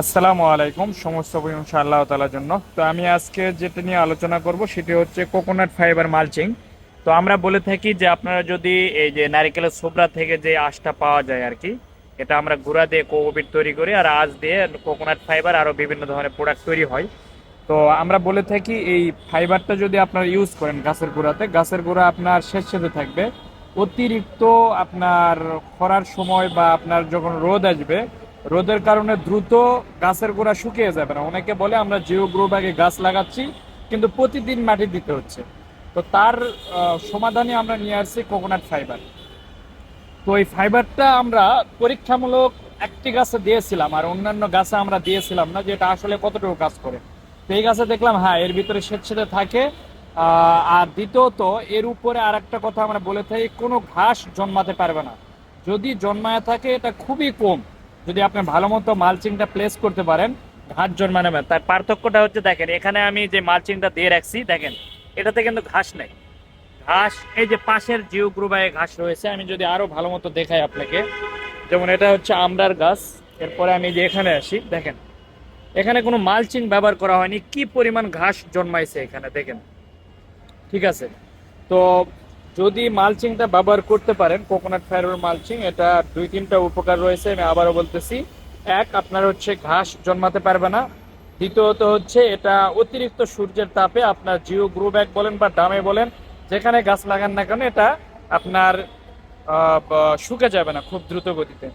আসসালামু আলাইকুম, সমস্ত প্রশংসা আল্লাহ তালার জন্য। তো আমি আজকে যেটা নিয়ে আলোচনা করব সেটি হচ্ছে কোকোনাট ফাইবার মালচিং। তো আমরা বলে থাকি যে আপনারা যদি এই যে নারিকেলের সোবরা থেকে যে আঁশটা পাওয়া যায় আর কি, এটা আমরা গুঁড়া দিয়ে কোকোপিট তৈরি করি আর আঁশ দিয়ে কোকোনাট ফাইবার আরও বিভিন্ন ধরনের প্রোডাক্ট তৈরি হয়। তো আমরা বলে থাকি এই ফাইবারটা যদি আপনারা ইউজ করেন গাছের গুঁড়াতে, গাছের গুঁড়া আপনার শেষ সাথে থাকবে। অতিরিক্ত আপনার খরার সময় বা আপনার যখন রোদ আসবে রোদের কারণে দ্রুত গাছের গোড়া শুকিয়ে যাবে না। অনেকে বলে আমরা জিও গ্রো ব্যাগে গাছ লাগাচ্ছি, কিন্তু প্রতিদিন মাটি দিতে হচ্ছে। তো তার সমাধানে আমরা নিয়ে আসছি কোকোনাট ফাইবার। তো এই ফাইবারটা আমরা পরীক্ষামূলক একটি গাছে দিয়েছিলাম, আর অন্যান্য গাছে আমরা দিয়েছিলাম না যে এটা আসলে কতটুকু কাজ করে। তো এই গাছে দেখলাম হ্যাঁ এর ভিতরে স্বেচ্ছেদে থাকে। আর দ্বিতীয়ত, এর উপরে আর একটা কথা আমরা বলে থাকি, কোনো ঘাস জন্মাতে পারবে না। যদি জন্মায় থাকে, এটা খুবই কম। যদি আপনি ভালো মতো মালচিংটা প্লেস করতে পারেন, ঘাস জন্মানো তার পার্থক্যটা হচ্ছে দেখেন, এখানে আমি যে মালচিংটা দিয়ে রাখছি, দেখেন, এটাতে কিন্তু ঘাস নেই। ঘাস, এই যে পাশের জিও গ্রুবায় ঘাস রয়েছে, আমি যদি আরও ভালো মতো দেখাই আপনাকে। যেমন এটা হচ্ছে আমড়ার গাছ, এরপরে আমি যে এখানে আসি, দেখেন, এখানে কোনো মালচিং ব্যবহার করা হয়নি, কি পরিমাণ ঘাস জন্মাইছে এখানে, দেখেন। ঠিক আছে? তো যদি মালচিংটা ব্যবহার করতে পারেন কোকোনাট ফাইবার মালচিং, এটা দুই তিনটা উপকার রয়েছে, আমি আবারও বলতেছি। এক, আপনার হচ্ছে ঘাস জন্মাতে পারবে না। দ্বিতীয়ত হচ্ছে, এটা অতিরিক্ত সূর্যের তাপে আপনার জিও গ্রো ব্যাগ বলেন বা ডামে বলেন, যেখানে গাছ লাগান না কেন, এটা আপনার শুকে যাবে না খুব দ্রুত গতিতে।